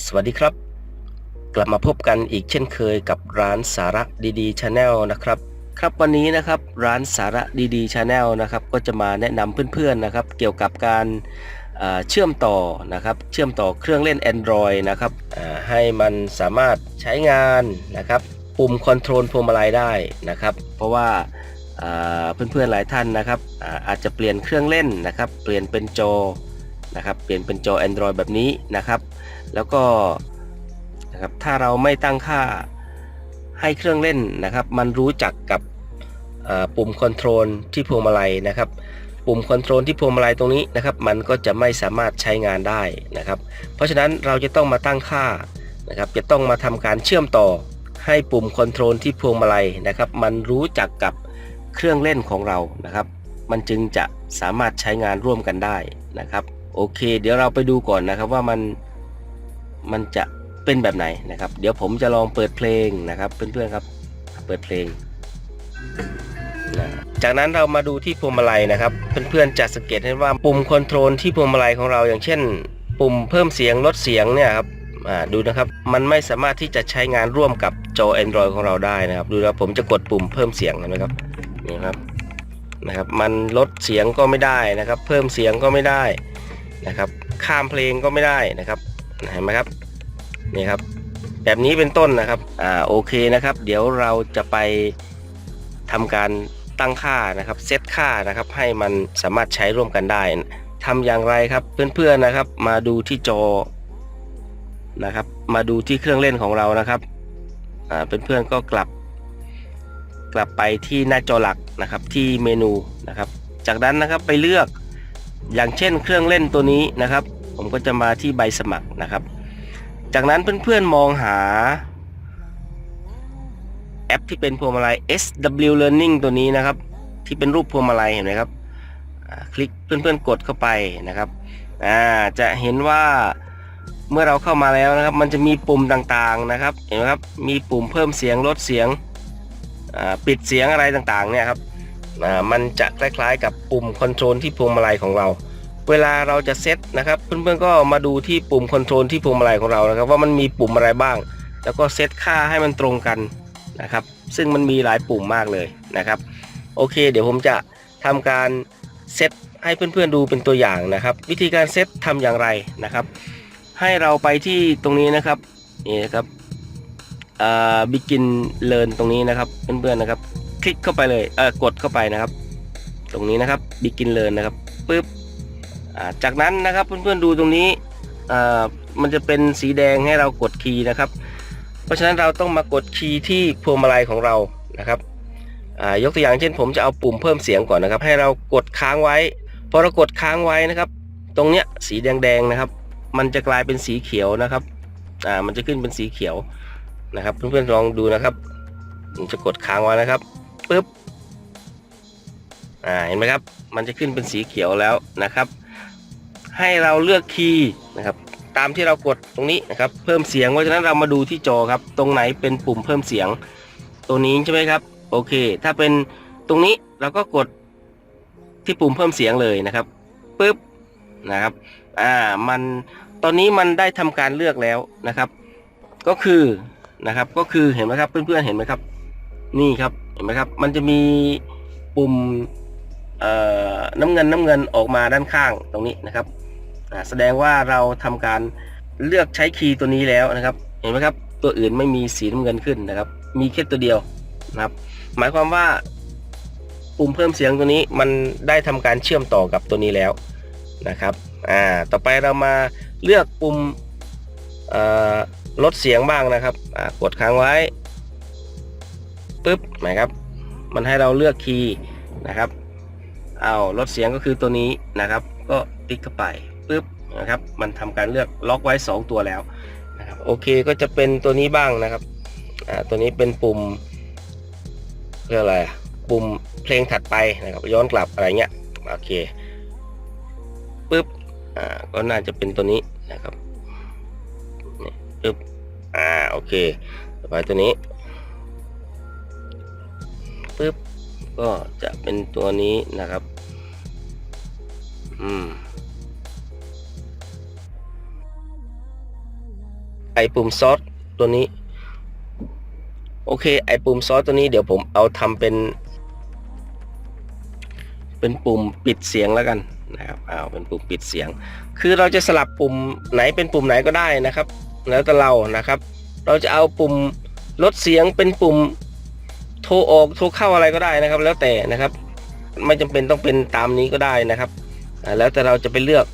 สวัสดีครับ กลับมาพบกันอีกเช่นเคยกับร้านสาระดีๆชาแนลนะครับ ครับวันนี้นะครับร้านสาระดีๆชาแนลนะครับก็จะมาแนะนำเพื่อนๆนะครับ เกี่ยวกับการเชื่อมต่อนะครับ เชื่อมต่อเครื่องเล่น Android นะครับให้มันสามารถใช้งานนะครับ ปุ่มคอนโทรลพวงมาลัยได้นะครับ เพราะว่าอ่าเพื่อนๆหลายท่านนะครับอาอาจจะเปลี่ยนเครื่องเล่นนะครับ เปลี่ยนเป็นจอ นะครับเปลี่ยนเป็นจอ Android แบบนี้นะครับ แล้วก็นะครับถ้าเราไม่ตั้งค่าให้เครื่องเล่นนะครับ มันรู้จักกับปุ่มคอนโทรลที่พวงมาลัยนะครับ ปุ่มคอนโทรลที่พวงมาลัยตรงนี้นะครับ มันก็จะไม่สามารถใช้งานได้นะครับ เพราะฉะนั้นเราจะต้องมาตั้งค่านะครับ จะต้องมาทำการเชื่อมต่อให้ปุ่มคอนโทรลที่พวงมาลัยนะครับ มันรู้จักกับเครื่องเล่นของเรานะครับ มันจึงจะสามารถใช้งานร่วมกันได้นะครับ โอเค เดี๋ยวเราไปดูก่อนนะครับว่ามันมันจะเป็นแบบไหนนะครับ เดี๋ยวผมจะลองเปิดเพลงนะครับเพื่อนๆครับ เปิดเพลงนะจากนั้นเรามาดูที่พวงมาลัยนะครับเพื่อนๆจะสังเกตเห็นว่าปุ่มคอนโทรลที่พวงมาลัยของเราอย่างเช่น ปุ่มเพิ่มเสียงลดเสียงเนี่ยครับดูนะครับมันไม่สามารถที่จะใช้งานร่วมกับจอ Android ของเราได้นะครับ ดูนะผมจะกดปุ่มเพิ่มเสียงหนไหมครับนี่ครับนะครับ มันลดเสียงก็ไม่ได้นะครับ เพิ่มเสียงก็ไม่ได้ นะครับ ข้ามเพลงก็ไม่ได้นะครับเห็นไหมครับนี่ครับ แบบนี้เป็นต้นนะครับอ่าโอเคนะครับ เดี๋ยวเราจะไปทำการตั้งค่านะครับเซตค่านะครับ ให้มันสามารถใช้ร่วมกันได้ทำอย่างไรครับเพื่อนๆนะครับ มาดูที่จอนะครับ มาดูที่เครื่องเล่นของเรานะครับอ่าเพื่อนๆก็กลับ กลับไปที่หน้าจอหลักนะครับที่เมนูนะครับ จากนั้นนะครับไปเลือก อย่างเช่นเครื่องเล่นตัวนี้นะครับ ผมก็จะมาที่ใบสมัครนะครับ จากนั้นเพื่อนๆมองหา แอปที่เป็นพวงมาลัย SW Learning ตัวนี้นะครับ ที่เป็นรูปพวงมาลัยเห็นไหมครับ คลิกเพื่อนๆกดเข้าไปนะครับจะเห็นว่าเมื่อเราเข้ามาแล้วนะครับ มันจะมีปุ่มต่างๆนะครับ เห็นไหมครับ มีปุ่มเพิ่มเสียงลดเสียงปิดเสียงอะไรต่างๆเนี่ยครับ อ่ามันจะคล้ายๆ กับปุ่มคอนโทรลที่พวงมาลัยของเรา เวลาเราจะเซตนะครับเพื่อนๆก็มาดูที่ปุ่มคอนโทรลที่พวงมาลัยของเรานะครับว่ามันมีปุ่มอะไรบ้าง แล้วก็เซตค่าให้มันตรงกันนะครับซึ่งมันมีหลายปุ่มมากเลยนะครับโอเค เดี๋ยวผมจะทำการเซตให้เพื่อนๆดูเป็นตัวอย่างนะครับ วิธีการเซตทำอย่างไรนะครับ ให้เราไปที่ตรงนี้นะครับนี่นะครับอ่า begin learn ตรงนี้นะครับเพื่อนๆนะครับ คลิกเข้าไปเลยเออกดเข้าไปนะครับ ตรงนี้นะครับ begin learn นะครับปึ๊บอ่าจากนั้นนะครับเพื่อนๆดูตรงนี้อ่ามันจะเป็นสีแดงให้เรากดคีย์นะครับ เพราะฉะนั้นเราต้องมากดคีย์ที่พวงมาลัยของเรานะครับอ่ายกตัวอย่างเช่น ผมจะเอาปุ่มเพิ่มเสียงก่อนนะครับ ให้เรากดค้างไว้พอเรากดค้างไว้นะครับ ตรงเนี้ยสีแดงๆนะครับ มันจะกลายเป็นสีเขียวนะครับอ่ามันจะขึ้นเป็นสีเขียวนะครับ เพื่อนๆลองดูนะครับผมจะกดค้างไว้นะครับ ปึ๊บอ่าเห็นไหมครับ มันจะขึ้นเป็นสีเขียวแล้วนะครับ ให้เราเลือกคีย์นะครับ ตามที่เรากดตรงนี้นะครับ เพิ่มเสียงเพราะฉะนั้นเรามาดูที่จอครับ ตรงไหนเป็นปุ่มเพิ่มเสียง ตัวนี้ใช่ไหมครับ โอเค ถ้าเป็นตรงนี้เราก็กดที่ปุ่มเพิ่มเสียงเลยนะครับปึ๊บนะครับ อ่า มัน ตอนนี้มันได้ทำการเลือกแล้วนะครับ ก็คือ นะครับ ก็คือ เห็นไหมครับ เพื่อนๆ เห็นไหมครับ นี่ครับ ห็นไหมครับ มันจะมีปุ่มน้ำเงินน้ำเงินออกมาด้านข้างตรงนี้นะครับแสดงว่าเราทำการเลือกใช้คีย์ตัวนี้แล้วนะครับ เห็นไหมครับ ตัวอื่นไม่มีสีน้ำเงินขึ้นนะครับ มีแค่ตัวเดียวนะครับ หมายความว่าปุ่มเพิ่มเสียงตัวนี้มันได้ทำการเชื่อมต่อกับตัวนี้แล้วนะครับอ่าต่อไปเรามาเลือกปุ่มลดเสียงบ้างนะครับกดค้างไว้ ปึ๊บนะครับ มันให้เราเลือกคีย์นะครับ เอาลดเสียงก็คือตัวนี้นะครับ ก็ติ๊กเข้าไปปึ๊บนะครับ มันทำการเลือกล็อกไว้ 2 ตัวแล้วนะครับ โอเคก็จะเป็นตัวนี้บ้างนะครับ อ่า ตัวนี้เป็นปุ่มเรียกอะไร ปุ่มเพลงถัดไปนะครับ ย้อนกลับอะไรเงี้ย โอเคปึ๊บ อ่า ก็น่าจะเป็นตัวนี้นะครับนี่ปึ๊บ อ่า โอเค ต่อไปตัวนี้ ก็จะเป็นตัวนี้นะครับ อืมไอปุ่มซอสตัวนี้ โอเค ไอปุ่มซอสตัวนี้เดี๋ยวผมเอาทำเป็น เป็นปุ่มปิดเสียงแล้วกันนะครับเอาเป็นปุ่มปิดเสียง คือเราจะสลับปุ่มไหนเป็นปุ่มไหนก็ได้นะครับ แล้วแต่เรานะครับ เราจะเอาปุ่มลดเสียงเป็นปุ่ม รออกโทรเข้าอะไรก็ได้นะครับ แล้วแต่นะครับ ไม่จำเป็นต้องเป็นตามนี้ก็ได้นะครับแล้วแต่เราจะไปเลือก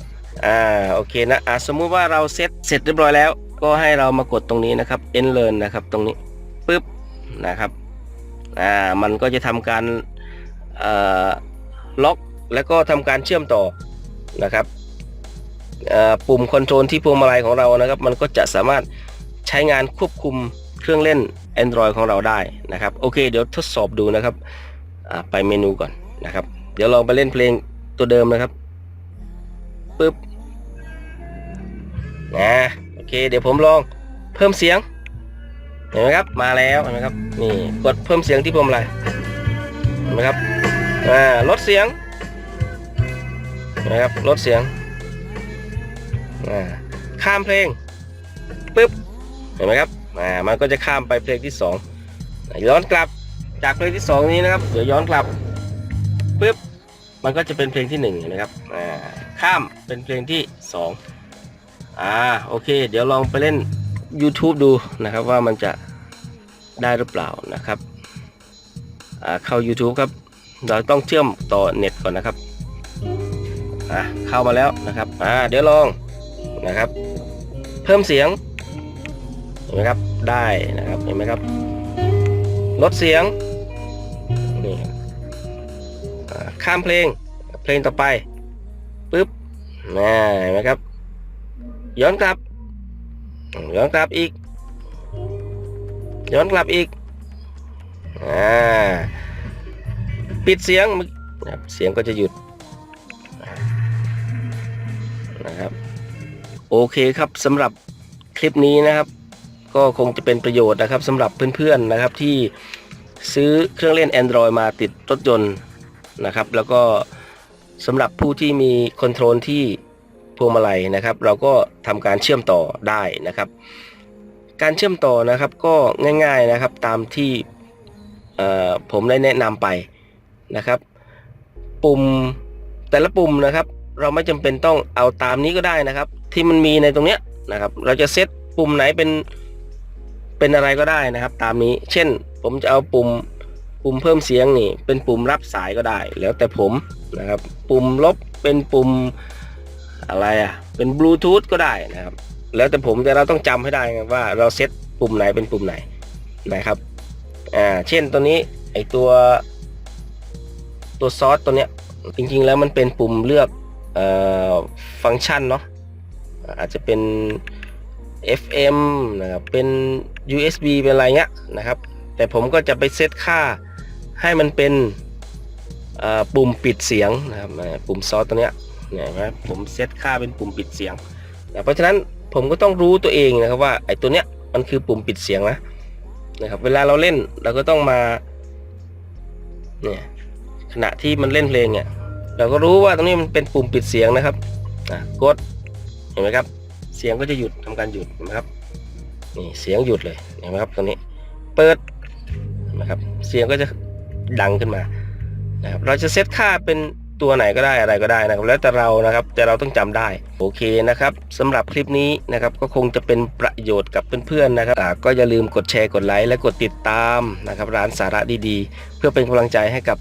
อ่าโอเคนะอ่าสมมุติว่าเราเซตเสร็จเรียบร้อยแล้ว ก็ให้เรามากดตรงนี้นะครับ end learn นะครับตรงนี้ปึ๊บนะครับอ่ามันก็จะทำการอ่อล็อกแล้วก็ทำการเชื่อมต่อนะครับอ่อปุ่มคอนโทรลที่พวงมาลัยของเรานะครับ มันก็จะสามารถใช้งานควบคุมเครื่องเล่น Android ของเราได้นะครับโอเค เดี๋ยวทดสอบดูนะครับไปเมนูก่อนนะครับ เดี๋ยวลองไปเล่นเพลงตัวเดิมนะครับปึ๊บนะโอเค เดี๋ยวผมลองเพิ่มเสียงเห็นไหมครับมาแล้วเห็นไหมครับนี่กดเพิ่มเสียงที่พวงมาลัยเห็นไหมครับอ่าลดเสียงเห็นไหมครับลดเสียงอ่าข้ามเพลงปึ๊บเห็นไหมครับ่ามันก็จะข้ามไปเพลงที่สองย้อนกลับจากเพลงที่สองนี้นะครับ เดี๋ยวย้อนกลับปึ๊บมันก็จะเป็นเพลงที่หนึ่งนไหมครับอ่าข้ามเป็นเพลงที่สองอ่าโอเค เดี๋ยวลองไปเล่น YouTube ดูนะครับว่ามันจะได้หรือเปล่านะครับอ่าเข้า YouTube ครับ เราต้องเชื่อมต่อเน็ตก่อนนะครับอ่าเข้ามาแล้วนะครับอ่าเดี๋ยวลองนะครับ เพิ่มเสียง เห็นไหมครับได้นะครับเห็นไหมครับลดเสียงนี่ข้ามเพลงเพลงต่อไปปึ๊บน่เห็นไหมครับ ย้อนกลับ ย้อนกลับอีก ย้อนกลับอีกอ่าปิดเสียงเสียงก็จะหยุดนะครับโอเคครับสำหรับคลิปนี้นะครับ ก็คงจะเป็นประโยชน์นะครับสำหรับเพื่อนๆนะครับที่ซื้อเครื่องเล่น Android มาติดรถยนต์นะครับ แล้วก็สำหรับผู้ที่มีคอนโทรลที่พวงมาลัยนะครับ เราก็ทำการเชื่อมต่อได้นะครับ การเชื่อมต่อนะครับก็ง่ายๆนะครับตามที่ผมได้แนะนำไปนะครับ ปุ่มแต่ละปุ่มนะครับ เราไม่จำเป็นต้องเอาตามนี้ก็ได้นะครับ ที่มันมีในตรงเนี้ยนะครับ เราจะเซตปุ่มไหนเป็น เป็นอะไรก็ได้นะครับ ตามนี้ เช่น ผมจะเอาปุ่มปุ่มเพิ่มเสียงนี่ เป็นปุ่มรับสายก็ได้ แล้วแต่ผมนะครับ ปุ่มลบเป็นปุ่มอะไรอะ เป็นบลูทูธก็ได้นะครับ แล้วแต่ผมแต่เราต้องจำให้ได้ว่าเราเซตปุ่มไหนเป็นปุ่มไหนนะครับ อ่า เช่นตัวนี้ไอตัว ตัวซอสตัวเนี้ยจริงๆแล้วมันเป็นปุ่มเลือกเอ่อฟังก์ชันเนาะอาจจะเป็น FM นะครับเป็น USB เป็นอะไรเงี้ยนะครับ แต่ผมก็จะไปเซตค่าให้มันเป็นปุ่มปิดเสียงนะครับปุ่มซอสตัวเนี้ยเนี่ยเห็นไหมผมเซตค่าเป็นปุ่มปิดเสียงนะเพราะฉะนั้นผมก็ต้องรู้ตัวเองนะครับว่าไอ้ตัวเนี้ยมันคือปุ่มปิดเสียงนะนะครับเวลาเราเล่นเราก็ต้องมาเนี่ยขณะที่มันเล่นเพลงเนี่ยเราก็รู้ว่าตรงนี้มันเป็นปุ่มปิดเสียงนะครับกดเห็นไหมครับ เสียงก็จะหยุดทำการหยุดนไหมครับนี่เสียงหยุดเลยเห็นไหมครับตรงนี้เปิดนไหมครับเสียงก็จะดังขึ้นมานะครับเราจะเซตค่าเป็นตัวไหนก็ได้อะไรก็ได้นะครับ แล้วแต่เรานะครับแต่เราต้องจำได้โอเคนะครับสำหรับคลิปนี้นะครับก็คงจะเป็นประโยชน์กับเพื่อนๆนะครับก็อย่าลืมกดแชร์กดไลค์และกดติดตามนะครับ ร้านสาระดีๆ เพื่อเป็นกำลังใจให้กับ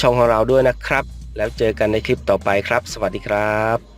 ช่องของเราด้วยนะครับ แล้วเจอกันในคลิปต่อไปครับ สวัสดีครับ